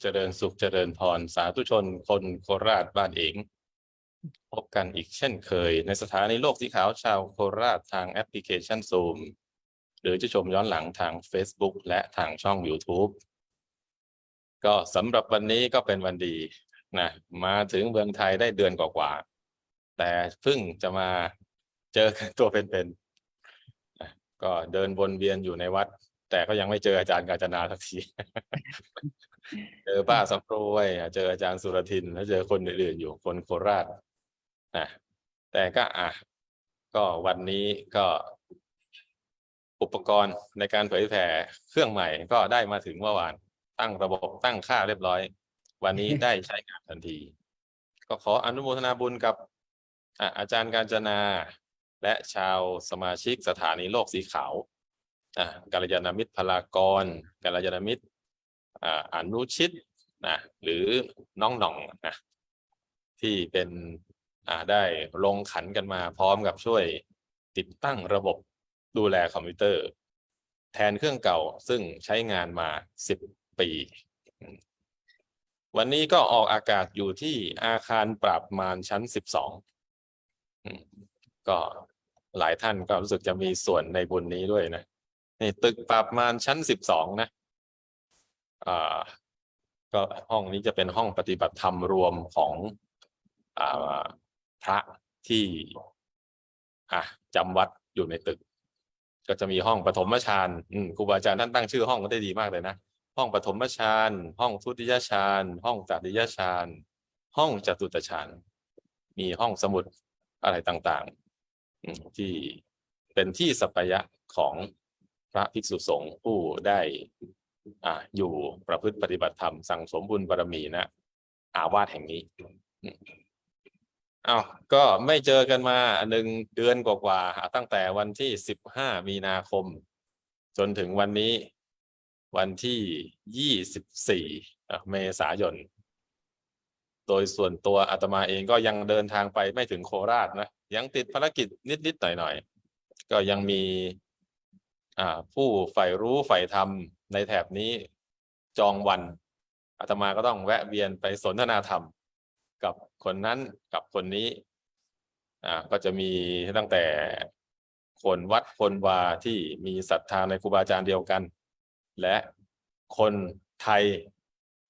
เจริญสุขเจริญพรสาธุชนคนโคราชบ้านเองพบกันอีกเช่นเคย ในสถานีโลกสีขาวชาวโคราชทางแอปพลิเคชัน Zoom หรือจะชมย้อนหลังทาง Facebook และทางช่อง YouTube ก็สำหรับวันนี้ก็เป็นวันดีนะมาถึงเมืองไทยได้เดือนกว่าๆแต่เพิ่งจะมาเจอกันตัวเป็นๆก็เดินวนเวียนอยู่ในวัด แต่ก็ยังไม่เจออาจารย์กาญจนาสักที เจอป้าสำรวยอะเจออาจารย์สุรทินแล้วเจอคนอื่นๆอยู่คนโคราชนะแต่ก็อะก็วันนี้ก็อุปกรณ์ในการเผยแผ่เครื่องใหม่ก็ได้มาถึงเมื่อวาน ตั้งระบบตั้งค่าเรียบร้อย วันนี้ได้ใช้งานทันที ก็ขออนุโมทนาบุญกับอะอาจารย์การจนา และชาวสมาชิกสถานีโลกสีขาวอะกัลยาณมิตรพลากรกัลยาณมิตร อนุชิตนะหรือน้องหน่องนะที่เป็นได้ลงขันกันมาพร้อมกับช่วยติดตั้งระบบดูแลคอมพิวเตอร์ แทนเครื่องเก่าซึ่งใช้งานมาสิบปี วันนี้ก็ออกอากาศอยู่ที่อาคารปราบมารชั้นสิบสองก็หลายท่านก็รู้สึกจะมีส่วนในบุญนี้ด้วยนะนี่ตึกปราบมารชั้นสิบสองนะ ก็ห้องนี้จะเป็นห้องปฏิบัติธรรมรวมของอพระที่จำวัดอยู่ในตึก ก็จะมีห้องปฐมฌานครูบาอาจารย์ท่านตั้งชื่อห้องก็ได้ดีมากเลยนะห้องปฐมฌานห้องทุติยฌานห้องตติยฌานห้องจตุตฌานมีห้องสมุดอะไรต่างๆ ที่เป็นที่สัปยะของพระภิกษุสงฆ์ผู้ได้ อ่าอยู่ประพฤติปฏิบัติธรรมสั่งสมบุญบารมีนะอาวาสแห่งนี้อ้าวก็ไม่เจอกันมาหนึ่งเดือนกว่าๆตั้งแต่วันที่สิบห้ามีนาคม จนถึงวันนี้ วันที่ยี่สิบสี่เมษายน โดยส่วนตัวอาตมาเองก็ยังเดินทางไปไม่ถึงโคราชนะยังติดภารกิจนิดๆหน่อยๆก็ยังมีผู้ใฝ่รู้ใฝ่ธรรม ในแถบนี้จองวันอาตมาก็ต้องแวะเวียนไปสนทนาธรรม กับคนนั้นกับคนนี้อ่าก็จะมีตั้งแต่คนวัดคนวาที่มีศรัทธาในครูบาอาจารย์เดียวกัน และคนไทย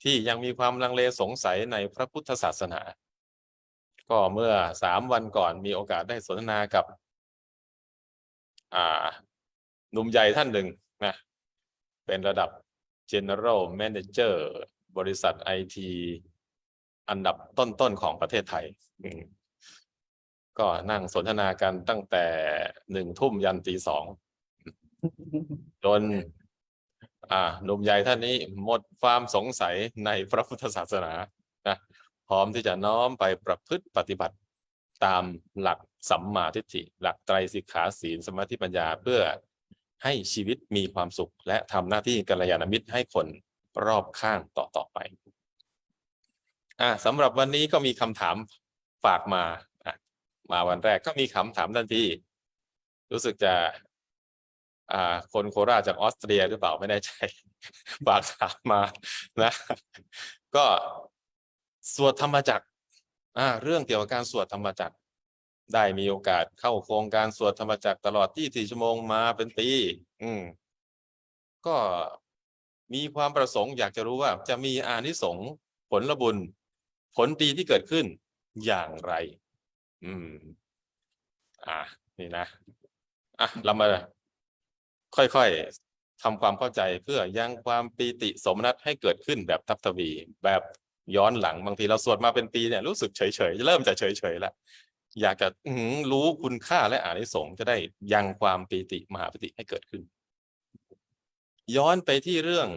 ที่ยังมีความลังเลสงสัยในพระพุทธศาสนา ก็เมื่อสามวันก่อนมีโอกาสได้สนทนากับ อ่าหนุ่มใหญ่ท่านหนึ่งนะ เป็นระดับ General Manager บริษัทไอทีอันดับต้นๆของประเทศไทย ก็นั่งสนทนากันตั้งแต่หนึ่งทุ่มยันตีสองจน อ่าหนุ่มใหญ่ท่านนี้หมดความสงสัยในพระพุทธศาสนานะพร้อมที่จะน้อมไปประพฤติปฏิบัติตามหลักสัมมาทิฏฐิ หลักไตรสิกขาศีลสมาธิปัญญาเพื่อ ให้ชีวิตมีความสุข และทำหน้าที่กัลยาณมิตรให้คนรอบข้างต่อตอไปอ่าสำหรับวันนี้ก็มีคำถามฝากมาอะมาวันแรกก็มีคำถามทันทีรู้สึกจะอ่าคนโคราชจากออสเตรียหรือเปล่าไม่แน่ใจฝากถามมานะ ก็สวดธรรมจักรอ่าเรื่องเกี่ยวกับการสวดธรรมจักร ได้มีโอกาสเข้าโครงการสวดธรรมจักรตลอด 24 ชั่วโมงมาเป็นปี อืม ก็มีความประสงค์อยากจะรู้ว่า จะมีอานิสงส์ผลบุญ ผลดีที่เกิดขึ้นอย่างไร อืม อ่านี่นะ อะ เรามา ค่อยๆทำความเข้าใจเพื่อยังความปีติสมนัตให้เกิดขึ้นแบบทับทวี แบบย้อนหลังบางทีเราสวดมาเป็นปีเนี่ยรู้สึกเฉยๆเริ่มจะเฉยๆแล้ว อยากจะรู้คุณค่าและอานิสงส์จะได้ยังความปีติมหาปิติให้เกิดขึ้น ย้อนไปที่เรื่อง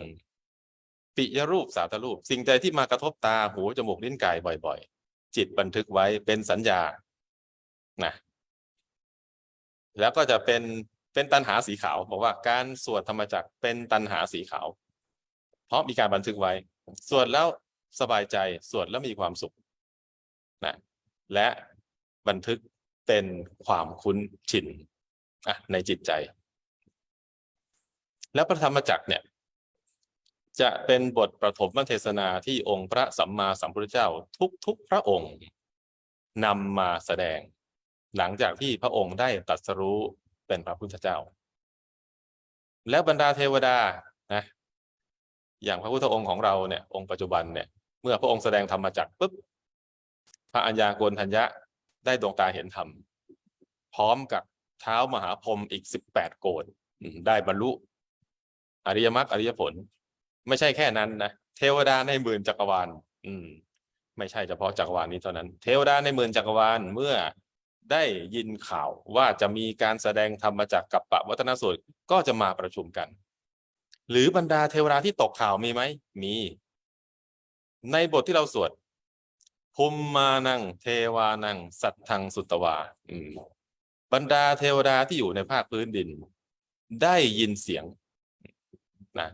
ปิยรูปสาตรูป สิ่งใดที่มากระทบตาหูจมูกลิ้นกายบ่อย ๆ จิตบันทึกไว้เป็นสัญญานะแล้วก็จะเป็นเป็นตันหาสีขาวบอกว่าการสวดธรรมจักเป็นตันหาสีขาว เพราะมีการบันทึกไว้ สวดแล้วสบายใจสวดแล้วมีความสุขนะและ บันทึกเป็นความคุ้นชินในจิตใจ แล้วพระธรรมจักรเนี่ย จะเป็นบทประถมเทศนาที่องค์พระสัมมาสัมพุทธเจ้าทุกๆพระองค์นำมาแสดง หลังจากที่พระองค์ได้ตรัสรู้เป็นพระพุทธเจ้า แล้วบรรดาเทวดานะอย่างพระพุทธองค์ของเราเนี่ยองค์ปัจจุบันเนี่ย เมื่อพระองค์แสดงธรรมมาจากรปุ๊บพระอัญญาโกณทัญญะ ได้ดวงตาเห็นธรรม พร้อมกับเท้ามหาพรหมอีกสิบแปดโกณอืมได้บรรลุ อริยมรรคอริยผล ไม่ใช่แค่นั้นนะเทวดาในหมื่นจักรวาล อืม ไม่ใช่เฉพาะจักรวาลนี้เท่านั้น เทวดาในหมื่นจักรวาลเมื่อได้ยินข่าวว่าจะมีการแสดงธรรมจากกัปปะวัฒนสูตรก็จะมาประชุมกัน หรือบรรดาเทวดาที่ตกข่าวมีไหมมี ในบทที่เราสวด ภูมมานัง เทวานัง สัตทังสุตวาบรรดาเทวดาที่อยู่ในภาคพื้นดิน ได้ยินเสียงนะ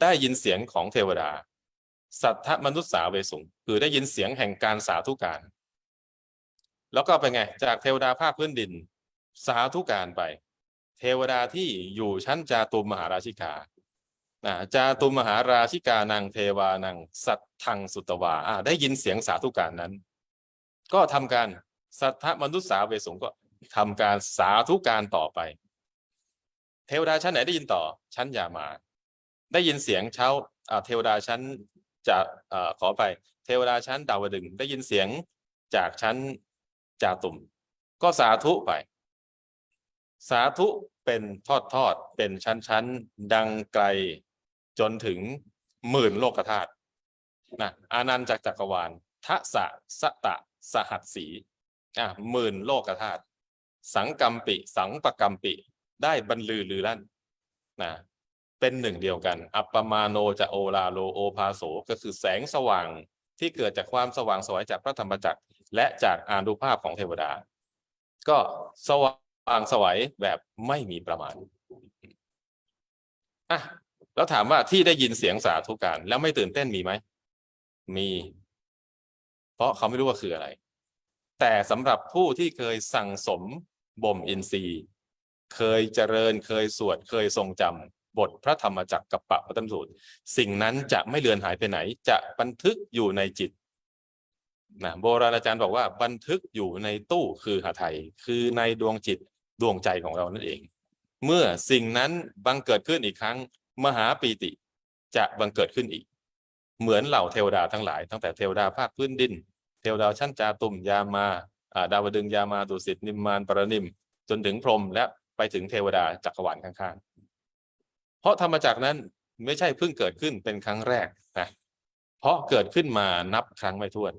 ได้ยินเสียงของเทวดา สัทธมนุษย์สาเวสุงคือได้ยินเสียงแห่งการสาธุการ แล้วก็เป็นไง จากเทวดาภาคพื้นดิน สาธุการไป เทวดาที่อยู่ชั้นจาตุมมหาราชิกา อ่าจาตุมมหาราชิกานางเทวานัง สัทธังสุตวาอ่าได้ยินเสียงสาธุการนั้น ก็ทำการสัทธมนุษย์สาเวสุงก็ทำการสาธุการต่อไป เทวดาชั้นไหนได้ยินต่อชั้นยามา ได้ยินเสียงเช้าอ่าเทวดาชั้นจะอ่อขอไป เทวดาชั้นดาวดึงได้ยินเสียงจากชั้นจาตุม ก็สาธุไป สาธุเป็นทอดทอดเป็นชั้นชั้นดังไกล จนถึงหมื่นโลกธาตุนะอานันต์จากจักรวาลทะสะสะตะ สหัสสีอะหมื่นโลกธาตุสังกัมปิ สังปกัมปิ ได้บรรลือลือลั่นนะเป็นหนึ่งเดียวกัน อัปปมาโนจะโอลาโลโอภาโสก็คือแสงสว่างที่เกิดจากความสว่างสวยจากพระธรรมจักร และจากอานุภาพของเทวดา ก็สว่างสวยแบบไม่มีประมาณอะ แล้วถามว่าที่ได้ยินเสียงสาธุการ แล้วไม่ตื่นเต้นมีไหม มี เพราะเขาไม่รู้ว่าคืออะไร แต่สำหรับผู้ที่เคยสั่งสมบ่มอินทรีย์ เคยเจริญเคยสวด เคยทรงจำบทพระธรรมจักรกับปะพระธรรมสูตร สิ่งนั้นจะไม่เลือนหายไปไหน จะบันทึกอยู่ในจิตนะโบราณอาจารย์บอกว่าบันทึกอยู่ในตู้คือหาไทยคือในดวงจิตดวงใจของเรานั่นเอง เมื่อสิ่งนั้นบังเกิดขึ้นอีกครั้ง มหาปีติจะบังเกิดขึ้นอีก เหมือนเหล่าเทวดาทั้งหลาย ตั้งแต่เทวดาภาคพื้นดิน เทวดาชั้นจาตุมยามาอ่าดาวดึงยามาดุสิตนิมมานปรนิม จนถึงพรหมและไปถึงเทวดาจักรวาลข้างๆ เพราะธรรมจักรนั้นไม่ใช่เพิ่งเกิดขึ้นเป็นครั้งแรกนะเพราะเกิดขึ้นมานับครั้งไม่ถ้วน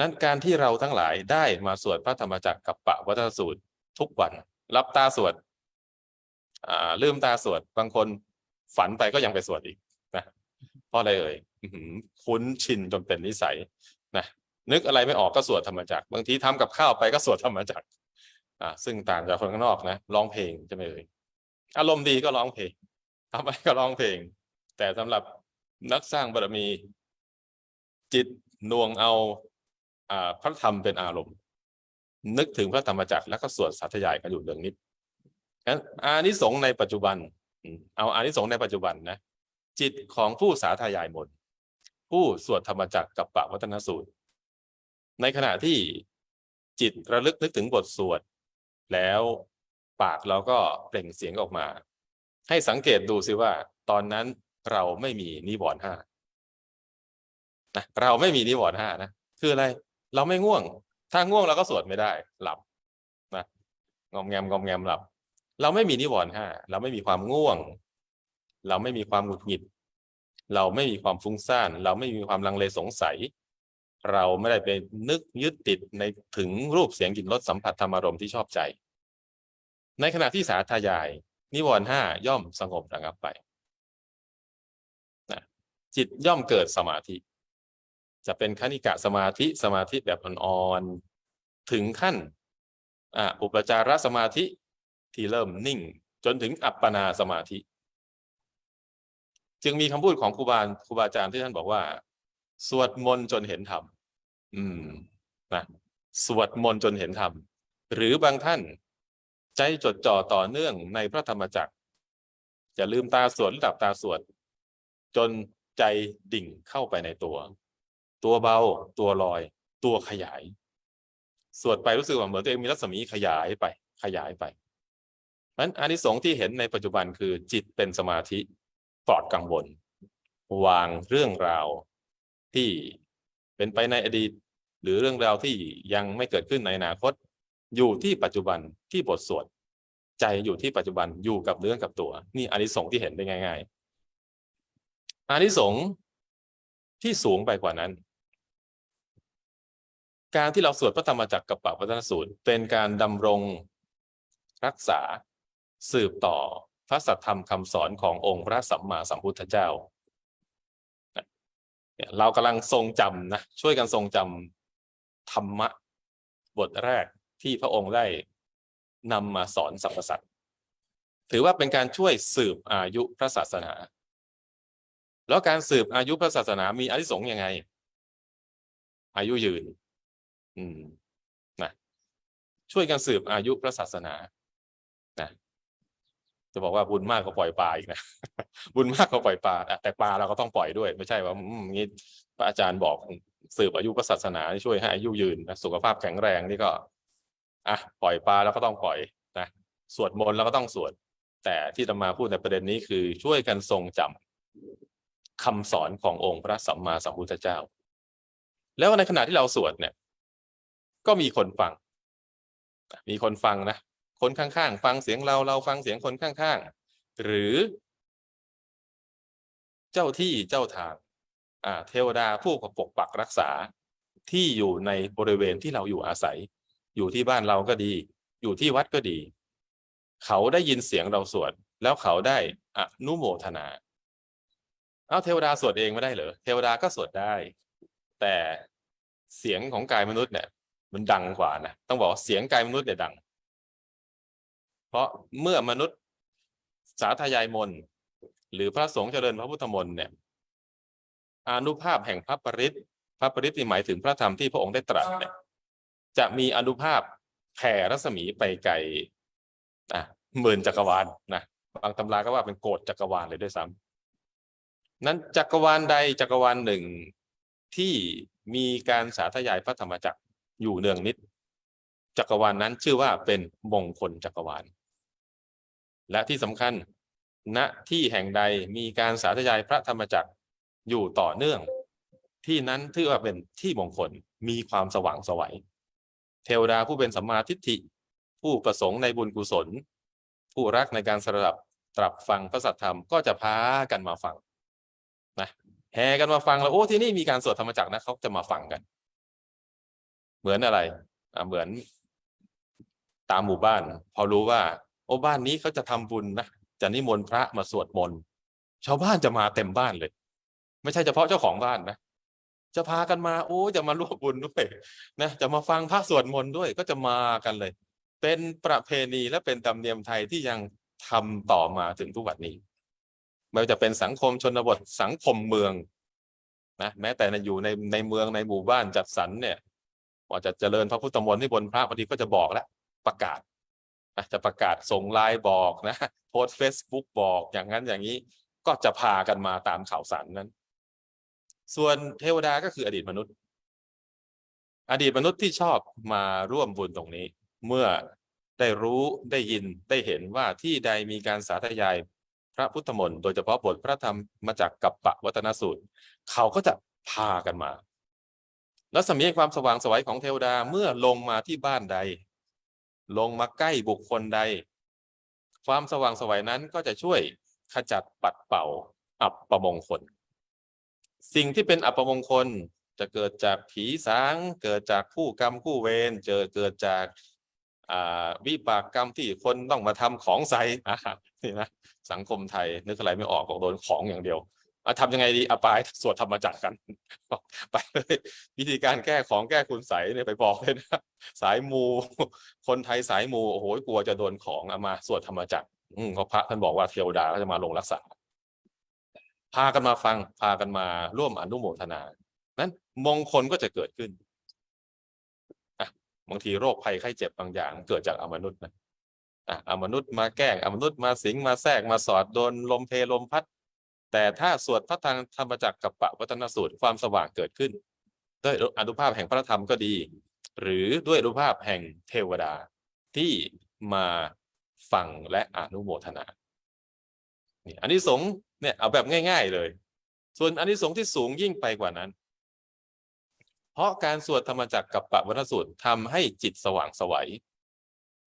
นั้นการที่เราทั้งหลายได้มาสวดพระธรรมจักรกับปะวัตสูตรทุกวัน รับตาสวดลืมตาสวดบางคน ฝันไปก็ยังไปสวดอีกนะเพราะอะไรเอ่ยคุ้นชินจนเป็นนิสัยนะนึกอะไรไม่ออกก็สวดธรรมจักบางทีทำกับข้าวไปก็สวดธรรมจักอ่าซึ่งต่างจากคนข้างนอกนะร้องเพลงใช่ไหมเอ่ยอารมณ์ดีก็ร้องเพลงทำอะไรก็ร้องเพลง แต่สำหรับนักสร้างบารมี จิตน่วงเอาอ่าพระธรรมเป็นอารมณ์ นึกถึงพระธรรมจักรแล้วก็สวดสาธยายกันอยู่เรื่องนิดงั้นอานิสงส์ในปัจจุบัน เอาอานิสงส์ในปัจจุบันนะ จิตของผู้สาธยายมนผู้สวดธรรมจักรกับปะวัฒนสูตร ในขณะที่จิตระลึกนึกถึงบทสวด แล้วปากเราก็เปล่งเสียงออกมา ให้สังเกตดูสิว่า ตอนนั้นเราไม่มีนิวรณ์ห้านะเราไม่มีนิวรณ์ห้านะคืออะไร เราไม่ง่วง ถ้าง่วงเราก็สวดไม่ได้ หลับนะงอมแงมงอมแงมหลับ เราไม่มีนิวรณ์ห้าเราไม่มีความง่วง เราไม่มีความหงุดหงิด เราไม่มีความฟุ้งซ่าน เราไม่มีความลังเลสงสัย เราไม่ได้ไปนึกยึดติดในถึงรูปเสียงกลิ่นรสสัมผัสธรรมารมณ์ที่ชอบใจ ในขณะที่สาธยาย นิวรณ์ห้าย่อมสงบระงับไปนะจิตย่อมเกิดสมาธิ จะเป็นคณิกะสมาธิสมาธิแบบอ่อนๆถึงขั้นอุปจารสมาธิ ที่เริ่มนิ่ง จนถึงอัปปนาสมาธิ จึงมีคำพูดของครูบาครูบาอาจารย์ที่ท่านบอกว่า สวดมนต์จนเห็นธรรมอืมนะสวดมนต์จนเห็นธรรมหรือบางท่านใจจดจ่อต่อเนื่องในพระธรรมจักรจะลืมตาสวดหรือหลับตาสวด จนใจดิ่งเข้าไปในตัว ตัวเบา ตัวลอย ตัวขยาย สวดไปรู้สึกว่าเหมือนตัวเองมีรัศมีขยายไป ขยายไป นั้นอานิสงส์ที่เห็นในปัจจุบันคือจิตเป็นสมาธิปลอดกังวล วางเรื่องราวที่เป็นไปในอดีต หรือเรื่องราวที่ยังไม่เกิดขึ้นในอนาคต อยู่ที่ปัจจุบันที่บทสวดใจอยู่ที่ปัจจุบันอยู่กับเรื่องกับตัว นี่อานิสงส์ที่เห็นได้ง่าย ๆอานิสงส์ที่สูงไปกว่านั้น การที่เราสวดพระธรรมจักรกับปวัตนสูตร เป็นการดำรงรักษา สืบต่อพระสัทธรรมคำสอนขององค์พระสัมมาสัมพุทธเจ้า เรากำลังทรงจำนะช่วยกันทรงจำธรรมะบทแรกที่พระองค์ได้นำมาสอนสรรพสัตว์ถือว่าเป็นการช่วยสืบอายุพระศาสนา แล้วการสืบอายุพระศาสนามีอานิสงส์ยังไง อายุยืน อืมนะช่วยกันสืบอายุพระศาสนา จะบอกว่าบุญมากกว่าปล่อยปลาอีกนะบุญมากกว่าปล่อยปลาแต่ปลาเราก็ต้องปล่อยด้วย ไม่ใช่ว่าอืมงี้พระอาจารย์บอกสืบอายุพระศาสนาที่ช่วยให้อายุยืนนะสุขภาพแข็งแรงนี่ก็อะปล่อยปลาแล้วก็ต้องปล่อยนะสวดมนต์แล้วก็ต้องสวด แต่ที่จะมาพูดในประเด็นนี้คือช่วยกันทรงจำคำสอนขององค์พระสัมมาสัมพุทธเจ้า แล้วในขณะที่เราสวดเนี่ย ก็มีคนฟัง มีคนฟังนะ คนข้างๆ ฟังเสียงเราเราฟังเสียงคนข้างๆ หรือ เจ้าที่เจ้าทางอ่าเทวดาผู้ปกปักรักษาที่อยู่ในบริเวณที่เราอยู่อาศัย อยู่ที่บ้านเราก็ดี อยู่ที่วัดก็ดี เขาได้ยินเสียงเราสวดแล้วเขาได้อนุโมทนาเอาเทวดาสวดเองไม่ได้เหรอเทวดาก็สวดได้ แต่เสียงของกายมนุษย์เนี่ย มันดังกว่านะต้องบอกเสียงกายมนุษย์เนี่ยดัง เพราะเมื่อมนุษย์สาธยายมนหรือพระสงฆ์เจริญพระพุทธมนต์เนี่ยอานุภาพแห่งพระปริตพระปริตที่หมายถึงพระธรรมที่พระองค์ได้ตรัสเนี่ยจะมีอานุภาพแผ่รัศมีไปไกลนะหมื่นจักรวาลนะบางตำราก็ว่าเป็นโกดจักรวาลเลยด้วยซ้ำนั้นจักรวาลใดจักรวาลหนึ่งที่มีการสาธยายพระธรรมจักรอยู่เนืองนิด จักรวาลนนั้นชื่อว่าเป็นมงคลจักรวาล และที่สำคัญ ณที่แห่งใดมีการสาธยายพระธรรมจักรอยู่ต่อเนื่อง ที่นั้นถือว่าเป็นที่มงคลมีความสว่างสวัย เทวดาผู้เป็นสัมมาทิฏฐิ ผู้ประสงค์ในบุญกุศล ผู้รักในการสดับตรับฟังพระสัทธรรมก็จะพากันมาฟังนะแห่กันมาฟังแล้วโอ้ที่นี่มีการสวดธรรมจักรนะเขาจะมาฟังกัน เหมือนอะไรอ่าเหมือนตามหมู่บ้าน พอรู้ว่า โอ้บ้านนี้เขาจะทำบุญนะจะนิมนต์พระมาสวดมนต์ชาวบ้านจะมาเต็มบ้านเลย ไม่ใช่เฉพาะเจ้าของบ้านนะจะพากันมาโอ้จะมาร่วมบุญด้วยนะจะมาฟังพระสวดมนต์ด้วยก็จะมากันเลย เป็นประเพณีและเป็นธรรมเนียมไทยที่ยังทำต่อมาถึงทุกวันนี้ไม่ว่าจะเป็นสังคมชนบทสังคมเมืองนะแม้แต่ในอยู่ในในเมืองในหมู่บ้านจัดสรรเนี่ยว่าจะเจริญพระพุทธมนต์ที่บนพระบางทีก็จะบอกแล้วประกาศ นะจะประกาศส่งไลน์บอกนะโพสเฟซบุ๊กบอกอย่างนั้นอย่างนี้ก็จะพากันมาตามข่าวสารนั้น ส่วนเทวดาก็คืออดีตมนุษย์ อดีตมนุษย์ที่ชอบมาร่วมบุญตรงนี้ เมื่อได้รู้ได้ยินได้เห็นว่าที่ใดมีการสาธยายพระพุทธมนต์โดยเฉพาะบทพระธรรมมาจากกัปปะวัตนสูตร เขาก็จะพากันมา แล้วสมีความสว่างสวัยของเทวดาเมื่อลงมาที่บ้านใด ลงมาใกล้บุคคลใด ความสว่างสวัยนั้นก็จะช่วยขจัดปัดเป่าอับประมงคล สิ่งที่เป็นอับประมงคลจะเกิดจากผีสางเกิดจากผู้กรรมผู้เวรเจอเกิดจากาวิบากกรรมที่คนต้องมาทำของใส่นี่นะสังคมไทยนึกอะไรไม่ออกบอกโดนของอย่างเดียว อะทำยังไงดีอะไปสวดธรรมจักรกัน ไปเลยวิธีการแก้ของแก้คุณใสเนี่ยไปบอกเลยนะสายมู คนไทยสายมูโอ้โหกลัวจะโดนของเอามาสวดธรรมจักรอืมเพราะพระท่านบอกว่าเทวดาก็จะมาลงรักษา พากันมาฟัง พากันมาร่วมอนุโมทนา นั้นมงคลก็จะเกิดขึ้นอะบางทีโรคภัยไข้เจ็บบางอย่าง เกิดจากอมนุษย์นะอะอมนุษย์มาแกล้งอมนุษย์มาสิงมาแทรกมาสอดโดนลมเพลลมพัด แต่ถ้าสวดพระธรรมจักรกับปะวัฒนสูตรความสว่างเกิดขึ้น ด้วยอนุภาพแห่งพระธรรมก็ดี หรือด้วยอนุภาพแห่งเทวดาที่มาฟังและอนุโมทนานี่อันนี้สงส์เนี่ยเอาแบบง่าย ๆเลย ส่วนอันนี้สงส์ที่สูงยิ่งไปกว่านั้น เพราะการสวดธรรมจักรกับปะวัฒนสูตรทำให้จิตสว่างไสวัย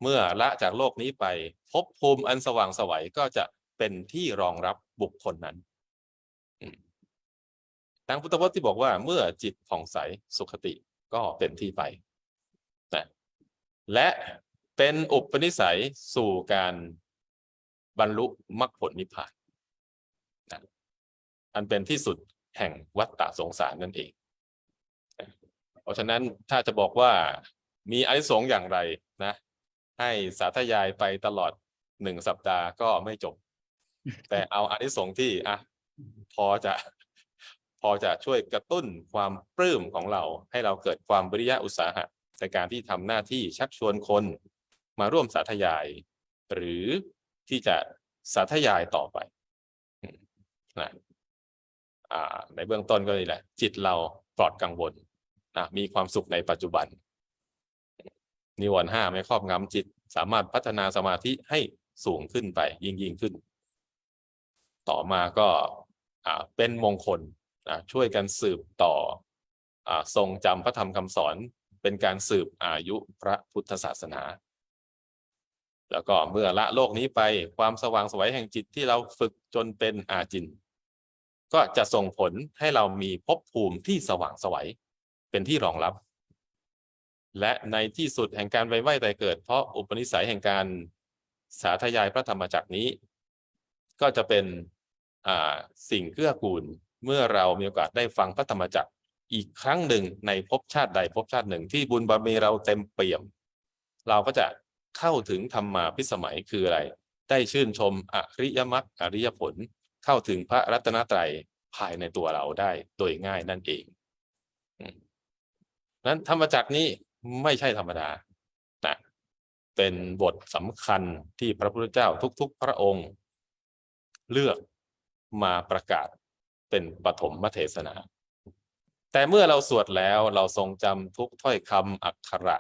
เมื่อละจากโลกนี้ไปภพภูมิอันสว่างไสวัยก็จะเป็นที่รองรับบุคคลนั้น ทางพุทธพจน์ที่บอกว่าเมื่อจิตผ่องใสสุขติก็เป็นที่ไปนะและเป็นอุปนิสัยสู่การบรรลุมรรคผลนิพพานนะอันเป็นที่สุดแห่งวัฏฏะสงสารนั่นเอง เพราะฉะนั้นถ้าจะบอกว่ามีอานิสงอย่างไรนะ ให้สาธยายไปตลอดหนึ่งสัปดาห์ก็ไม่จบ แต่เอาอานิสงส์ที่อะพอจะ พอจะช่วยกระตุ้นความปลื้มของเรา ให้เราเกิดความวิริยะอุตสาหะในการที่ทำหน้าที่ชักชวนคนมาร่วมสาธยาย หรือที่จะสาธยายต่อไปนะในเบื้องต้นก็นี่แหละ จิตเราปลอดกังวลนะมีความสุขในปัจจุบัน นิวรณ์ห้าไม่ครอบงำจิต สามารถพัฒนาสมาธิให้สูงขึ้นไป ยิ่งยิ่งขึ้น ต่อมาก็อ่าเป็นมงคล ช่วยกันสืบต่ออทรงจำพระธรรมคำสอนเป็นการสืบอายุพระพุทธศาสนา แล้วก็เมื่อละโลกนี้ไปความสว่างสวัยแห่งจิตที่เราฝึกจนเป็นอาจิน ก็จะส่งผลให้เรามีภพภูมิที่สว่างสวัยเป็นที่รองรับ และในที่สุดแห่งการไปไหวแต่เกิด เพราะอุปนิสัยแห่งการสาธยายพระธรรมจักรนี้ ก็จะเป็นสิ่งเกื้อกูล เมื่อเรามีโอกาสได้ฟังพระธรรมจักรอีกครั้งหนึ่งในภพชาติใดภพชาติหนึ่งที่บุญบารมีเราเต็มเปี่ยม เราก็จะเข้าถึงธรรมาพิสมัยคืออะไร ได้ชื่นชมอริยมรรคอริยผล เข้าถึงพระรัตนตรัยภายในตัวเราได้โดยง่ายนั่นเองนั้นธรรมจักรนี้ไม่ใช่ธรรมดานะเป็นบทสำคัญที่พระพุทธเจ้าทุก ๆ พระองค์ เลือกมาประกาศ เป็นปฐมเทศนา แต่เมื่อเราสวดแล้วเราทรงจำทุกถ้อยคำอักขระ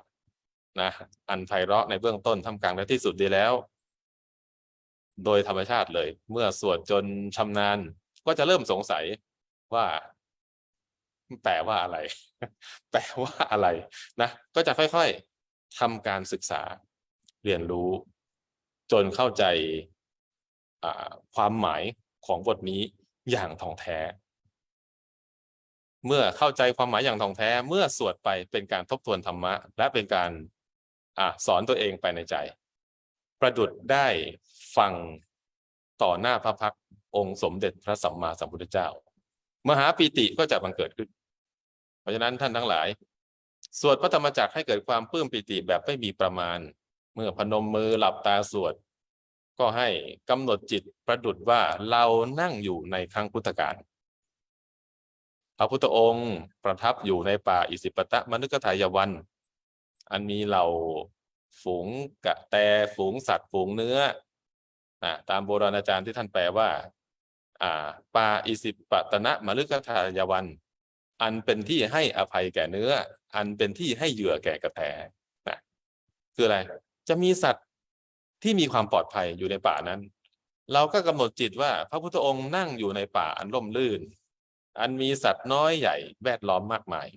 นะอันไพเราะในเบื้องต้นทำกลางและที่สุดดีแล้ว โดยธรรมชาติเลย เมื่อสวดจนชำนาญก็จะเริ่มสงสัยว่าแปลว่าอะไร แปลว่าอะไรนะ ก็จะค่อยๆทำการศึกษาเรียนรู้ จนเข้าใจความหมายของบทนี้ อย่างท่องแท้ เมื่อเข้าใจความหมายอย่างท่องแท้ เมื่อสวดไปเป็นการทบทวนธรรมะ และเป็นการอสอนตัวเองไปในใจ ประดุดได้ฟังต่อหน้าพระพักตร์องค์สมเด็จพระสัมมาสัมพุทธเจ้า มหาปีติก็จะบังเกิดขึ้น เพราะฉะนั้นท่านทั้งหลาย สวดพระธรรมจักรให้เกิดความปลื้มปีติแบบไม่มีประมาณ เมื่อพนมมือหลับตาสวด ก็ให้กำหนดจิตประดุดว่าเรานั่งอยู่ในครั้งพุทธกาลพระพุทธองค์ประทับอยู่ในป่าอิสิปตะมนุกทายวัน อันมีเหล่าฝูงกะแตฝูงสัตว์ฝูงเนื้ออตามโบราณอาจารย์ที่ท่านแปลว่าอ่าป่าอิสิปตนะมฤคทายวัน อันเป็นที่ให้อภัยแก่เนื้อ อันเป็นที่ให้เหยื่อแก่กระแตนะคืออะไร จะมีสัตว์ ที่มีความปลอดภัยอยู่ในป่านั้น เราก็กำหนดจิตว่า พระพุทธองค์นั่งอยู่ในป่าอันร่มรื่น อันมีสัตว์น้อยใหญ่แวดล้อมมากมาย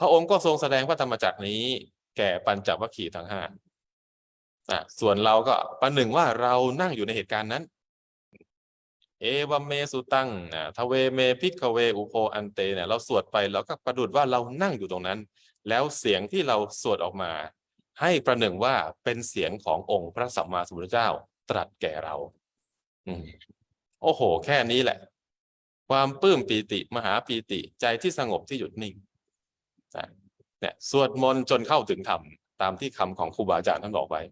พระองค์ก็ทรงแสดงพระธรรมจักรนี้ แก่ปัญจวัคคีย์ทั้งห้าอะส่วนเราก็ประหนึ่งว่าเรานั่งอยู่ในเหตุการณ์นั้น เอวัเมสุตังนะทเวเมพิกเวอุโพอันเตเนี่ยเราสวดไปเราก็ประดุดว่าเรานั่งอยู่ตรงนั้น แล้วเสียงที่เราสวดออกมา ให้ประหนึ่งว่าเป็นเสียงขององค์พระสัมมาสัมพุทธเจ้าตรัสแก่เราอืมโอ้โห แค่นี้แหละ ความปลื้มปีติ มหาปีติใจที่สงบที่หยุดนิ่งเนี่ยสวดมนต์จนเข้าถึงธรรมตามที่คำของครูบาอาจารย์ท่านบอกไว้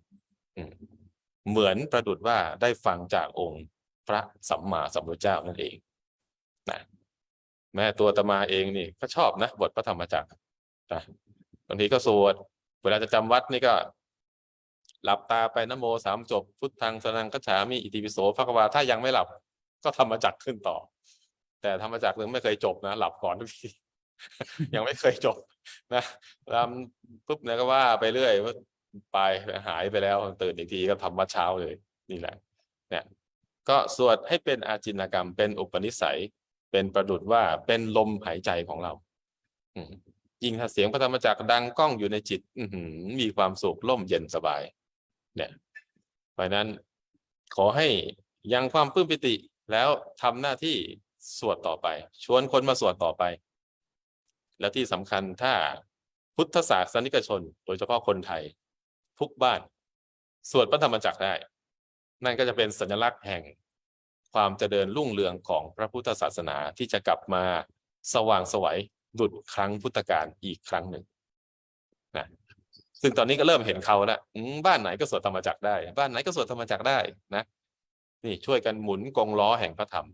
เหมือนประดุดว่าได้ฟังจากองค์พระสัมมาสัมพุทธเจ้านั่นเองนะแม้ตัวตมาเองนี่ก็ชอบนะบทพระธรรมจักรนะบางทีก็สวด เวลาจะจำวัดนี่ก็ หลับตาไปนโมสามจบ พุทธังสนังกัจฉามิอิติปิโสภควาถ้ายังไม่หลับ ก็ธรรมจักขึ้นต่อ แต่ธรรมจักรนึงไม่เคยจบนะหลับก่อนทุกทียังไม่เคยจบนะรำปุ๊บเนี่ยก็ว่าไปเรื่อยว่าไปหายไปแล้วตื่นอีกทีก็ทำวัดเช้าเลย นี่แหละ เนี่ย ก็สวดให้เป็นอาจินกรรม เป็นอุปนิสัย เป็นประดุดว่าเป็นลมหายใจของเรา อืม ยิ่งถ้าเสียงพระธรรมจักรดังก้องอยู่ในจิต อือหือมีความสุขร่มเย็นสบาย เนี่ยเพราะนั้นขอให้ยังความปลื้มปิติแล้วทำหน้าที่สวดต่อไป ชวนคนมาสวดต่อไป แล้วที่สำคัญถ้าพุทธศาสนิกชน โดยเฉพาะคนไทย ทุกบ้าน สวดพระธรรมจักรได้ นั่นก็จะเป็นสัญลักษณ์แห่งความเจริญรุ่งเรืองของพระพุทธศาสนาที่จะกลับมาสว่างไสวัย ดุดครั้งพุทธกาลอีกครั้งหนึ่งนะซึ่งตอนนี้ก็เริ่มเห็นเขาแล้วบ้านไหนก็สวดธรรมจักได้ บ้านไหนก็สวดธรรมจักได้นะนี่ช่วยกันหมุนกงล้อแห่งพระธรรม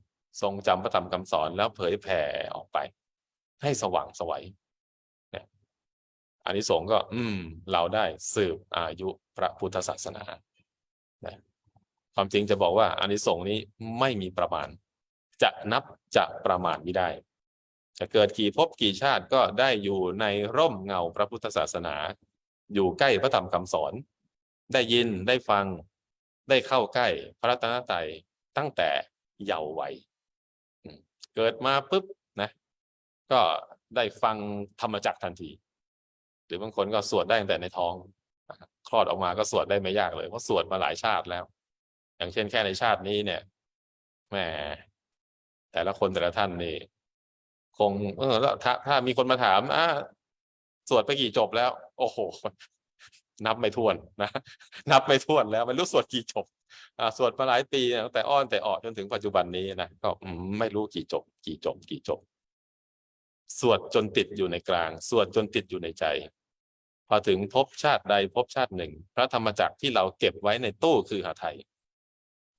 ทรงจำพระธรรมคำสอนแล้วเผยแผ่ออกไป ให้สว่างสวัยเนี่ยอันนี้สงส์ก็ อืม เราได้สืบอายุพระพุทธศาสนานะความจริงจะบอกว่าอานิสงส์นี้ไม่มีประมาณ จะนับจะประมาณไม่ได้ จะเกิดกี่ภพกี่ชาติก็ได้อยู่ในร่มเงาพระพุทธศาสนา อยู่ใกล้พระธรรมคำสอน ได้ยินได้ฟัง ได้เข้าใกล้พระรัตนตรัยตั้งแต่เยาว์วัยเกิดมาปุ๊บนะ ก็ได้ฟังธรรมจักทันที หรือบางคนก็สวดได้ตั้งแต่ในท้องครับคลอดออกมาก็สวดได้ไม่ยากเลยเพราะสวดมาหลายชาติแล้ว อย่างเช่นแค่ในชาตินี้เนี่ยแหมแต่ละคนแต่ละท่านนี่ คงเออแล้วถ้าถ้ามีคนมาถามอ่าสวดไปกี่จบแล้ว โอ้โห นับไม่ถ้วนนะนับไม่ถ้วนแล้วไม่รู้สวดกี่จบอ่าสวดมาหลายปีตั้งแต่อ้อนแต่ออกจนถึงปัจจุบันนี้นะก็ไม่รู้กี่จบ กี่จบ กี่จบ สวดจนติดอยู่ในกลาง สวดจนติดอยู่ในใจ พอถึงภพชาติใดภพชาติหนึ่ง พระธรรมจักรที่เราเก็บไว้ในตู้คือหาไทย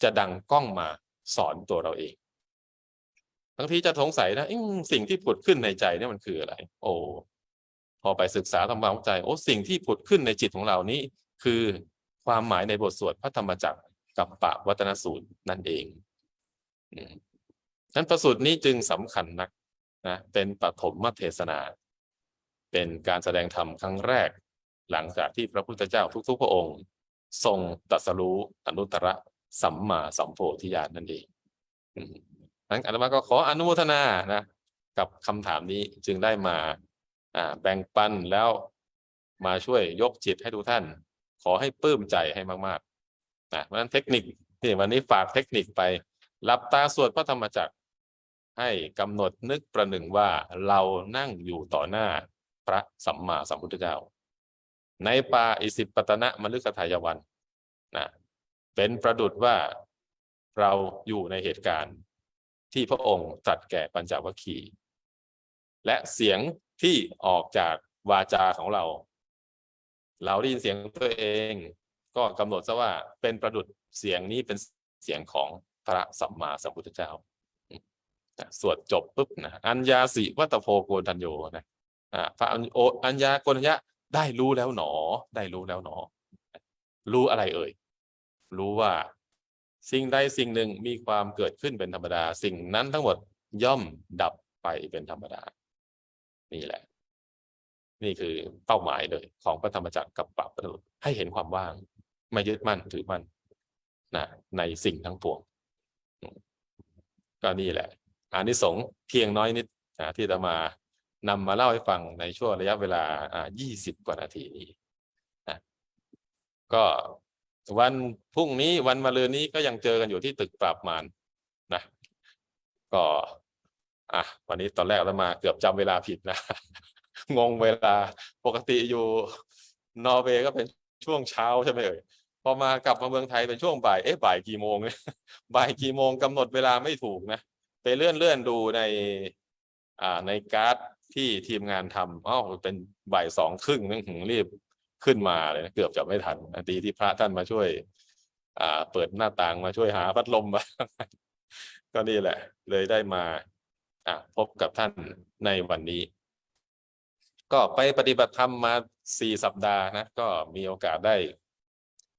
จะดังก้องมาสอนตัวเราเอง บางทีจะสงสัยนะสิ่งที่ผุดขึ้นในใจเนี่ยมันคืออะไร โอ้พอไปศึกษาทำความเข้าใจ โอ้สิ่งที่ผุดขึ้นในจิตของเรานี้ คือความหมายในบทสวดพระธรรมจักรกับปะวัตนสูตรนั่นเองนั้นประสูตรนี้จึงสำคัญนักนะเป็นปฐมเทศนา เป็นการแสดงธรรมครั้งแรก หลังจากที่พระพุทธเจ้าทุกๆ พระองค์ ทรงตรัสรู้อนุตตรสัมมาสัมโพธิญาณนั่นเองอื นั้นอาตมาก็ขออนุโมทนานะกับคำถามนี้จึงได้มาแบ่งปันแล้วมาช่วยยกจิตให้ทุกท่าน ขอให้ปลื้มใจให้มากๆนะเพราะฉนั้นเทคนิคที่วันนี้ฝากเทคนิคไปหลับตาสวดพระธรรมจักร ให้กำหนดนึกประหนึ่งว่าเรานั่งอยู่ต่อหน้าพระสัมมาสัมพุทธเจ้า ในป่าอิสิปตนะมฤคทายวันนะเป็นประดุดว่าเราอยู่ในเหตุการณ์ ที่พระองค์ตรัสแก่ปัญจวัคคีย์และเสียงที่ออกจากวาจาของเรา เราได้ยินเสียงตัวเอง ก็กำหนดซะว่าเป็นประดุดเสียงนี้เป็นเสียงของพระสัมมาสัมพุทธเจ้าสวดจบปุ๊บนะอัญญาสิวัตโพโกนทัญโยนะอ่าพระอัญโออัญญาโกนัญญะได้รู้แล้วหนอ ได้รู้แล้วหนอ รู้อะไรเอ่ย รู้ว่า สิ่งใดสิ่งหนึ่งมีความเกิดขึ้นเป็นธรรมดา สิ่งนั้นทั้งหมดย่อมดับไปเป็นธรรมดา นี่แหละ นี่คือเป้าหมายเลยของพระธรรมจักรกับปรับประดุให้เห็นความว่าง ไม่ยึดมั่นถือมั่นนะในสิ่งทั้งปวง ก็นี่แหละอานิสงส์เพียงน้อยนิดนะที่จะมานำมาเล่าให้ฟังในช่วงระยะเวลาอ่า20 กว่านาทีนี้นะก็ วันพรุ่งนี้วันมะรืนนี้ก็ยังเจอกันอยู่ที่ตึกปราบมารนะ ก็อะวันนี้ตอนแรกเรามาเกือบจำเวลาผิดนะ งงเวลาปกติอยู่นอร์เวย์ก็เป็นช่วงเช้าใช่ไหมเอ่ยพอมากลับมาเมืองไทยเป็นช่วงบ่ายเอ๊ะบ่ายกี่โมงเนี่ยบ่ายกี่โมงกำหนดเวลาไม่ถูกนะไปเลื่อนเลื่อนดูในอ่าในการ์ดที่ทีมงานทำอ้าวเป็นบ่ายสองครึ่งนึงหือรีบ ขึ้นมาเลยนะเกือบจะไม่ทันดีที่พระท่านมาช่วย อ่า เปิดหน้าต่างมาช่วยหาพัดลมมาก็นี่แหละ เลยได้มาอ่าพบกับท่านในวันนี้ ก็ไปปฏิบัติธรรมมาสี่สัปดาห์นะ ก็มีโอกาสได้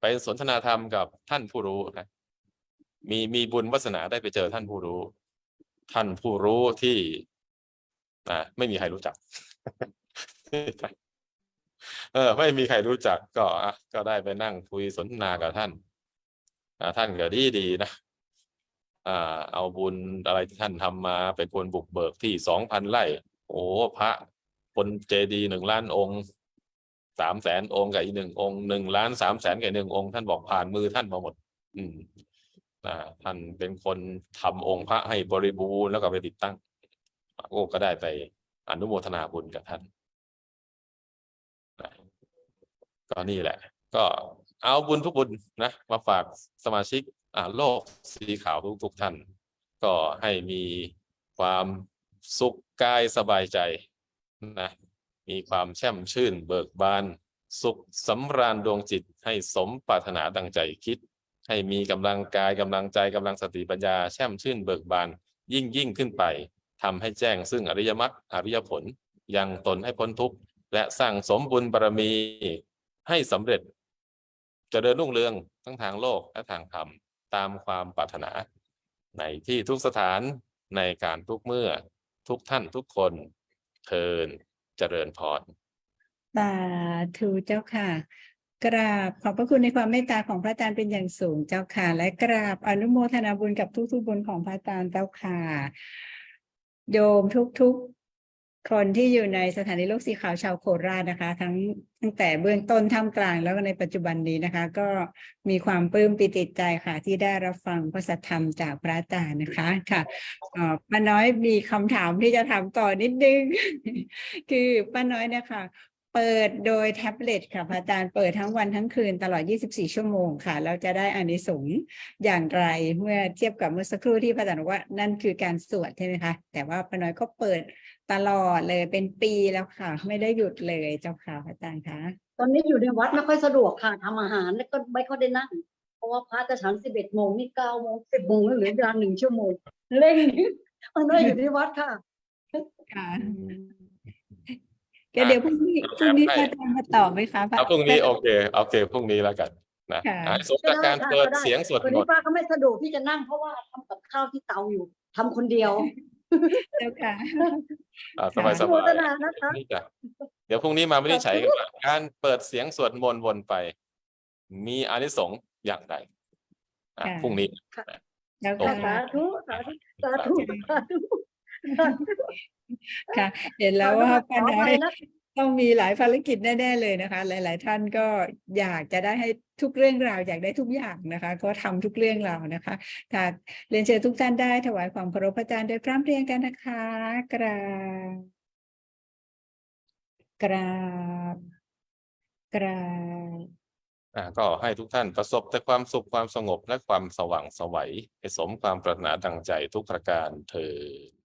ไปสนทนาธรรมกับท่านผู้รู้นะมีมีบุญวาสนาได้ไปเจอท่านผู้รู้ ท่านผู้รู้ที่ไม่มีใครรู้จัก เออ ไม่มีใครรู้จักก็อะก็ได้ไปนั่งคุยสนทนากับท่านอ่าท่านก็ดีดีนะอ่าเอาบุญอะไรที่ท่านทำมาเป็นคนบุกเบิกที่สองพันไร่ โอ้พระคนเจดีหนึ่งล้านองค์สามแสนองค์กับอีกหนึ่งองค์หนึ่งล้านสามแสนกับอีหนึ่งองค์ท่านบอกผ่านมือท่านมาหมด อืมอ่าท่านเป็นคนทำองค์พระให้บริบูรณ์แล้วก็ไปติดตั้งโอ้ก็ได้ไปอนุโมทนาบุญกับท่านนะ ก็นี่แหละ ก็เอาบุญทุกบุญนะมาฝากสมาชิกอ่าโลกสีขาวทุกๆท่าน ก็ให้มีความสุขกายสบายใจนะมีความแช่มชื่นเบิกบาน สุขสำราญดวงจิตให้สมปรารถนาดังใจคิด ให้มีกำลังกายกำลังใจกำลังสติปัญญาแช่มชื่นเบิกบาน ยิ่งยิ่งขึ้นไปทำให้แจ้งซึ่งอริยมรรคอริยผลยังตนให้พ้นทุกข์และสร้างสมบุญบารมี ให้สำเร็จจเจริญรุ่งเรืองทั้งทางโลกและทางธรรมตามความปรารถนา ในที่ทุกสถานในการทุกเมื่อทุกท่านทุกคนเทินเจริญพรสาธุเจ้าค่ะ กราบขอบพระคุณในความเมตตาของพระอาจารย์เป็นอย่างสูงเจ้าค่ะ และกราบอนุโมทนาบุญกับทุกๆบุญของพระอาจารย์เจ้าค่ะ โยมทุกๆ คนที่อยู่ในสถานีโลกสีขาวชาวโคราชนะคะ ทั้งตั้งแต่เบื้องต้นท่ามกลางแล้วก็ในปัจจุบันนี้นะคะ ก็มีความปลื้มปิติใจค่ะ ที่ได้รับฟังพระสัทธรรมจากพระอาจารย์นะคะค่ะป้าน้อยมีคำถามที่จะถามต่อนิดนึง คือป้าน้อยนะคะเปิดโดยแท็บเล็ตค่ะพระอาจารย์เปิดทั้งวันทั้งคืนตลอด 24 ชั่วโมงค่ะแล้วจะได้อานิสงส์อย่างไรเมื่อเทียบกับเมื่อสักครู่ที่พระอาจารย์บอกว่านั่นคือการสวดใช่ไหมคะ แต่ว่าป้าน้อยก็เปิด ตลอดเลยเป็นปีแล้วค่ะ ไม่ได้หยุดเลยเจ้าค่ะพระอาจารย์คะตอนนี้อยู่ในวัดไม่ค่อยสะดวกค่ะทำอาหารแล้วก็ไม่ค่อยได้นั่งเพราะว่าพระจะฉันสิบเอ็ดโมงนี่เก้าโมงสิบโมงแล้วเหลือเวลาหนึ่งชั่วโมงเร่งมันไม่อยู่ที่วัดค่ะค่ะก็เดี๋ยวพรุ่งนี้พรุ่งนี้พระอาจารย์มาตอบไหมคะพะเอาพรุ่งนี้โอเคโอเคพรุ่งนี้แล้วกันนะค่ะอะสมกับการก็ได้เปิดก็ได้เสียงสวดวันมนี้นต์ป้าก็ไม่สะดวกที่จะนั่งเพราะว่าทำกับข้าวที่เตาอยู่ทำคนเดียว เจ้าค่ะ อ่าสบายสอนุโมบายทนานะคะนี่จ้ะเดี๋ยวพรุ่งนี้มาไม่ได้ใช้กันว่าการเปิดเสียงสวดมนต์วนไป มีอานิสงส์อย่างไรอะค่ะ พรุ่งนี้ เจ้าโอเคค่ะ สาธุสาธุสาธุสาธุค่ะ เห็นแล้วว่าป้าน้อย ขออภัยนะ ต้องมีหลายภารกิจแน่ ๆ เลยนะคะ หลาย ๆ ท่านก็อยากจะได้ให้ทุกเรื่องราวอยากได้ทุกอย่างนะคะ ก็ทำทุกเรื่องราวนะคะค่ะเรียนเชิญทุกท่านได้ถวายความเคารพอาจารย์โดยพร้อมเพรียงกันนะคะกราบกราบกราบอะก็ให้ทุกท่านประสบแต่ความสุขความสงบและความสว่างสวัยสมความปรารถนาดังใจทุกประการเถิด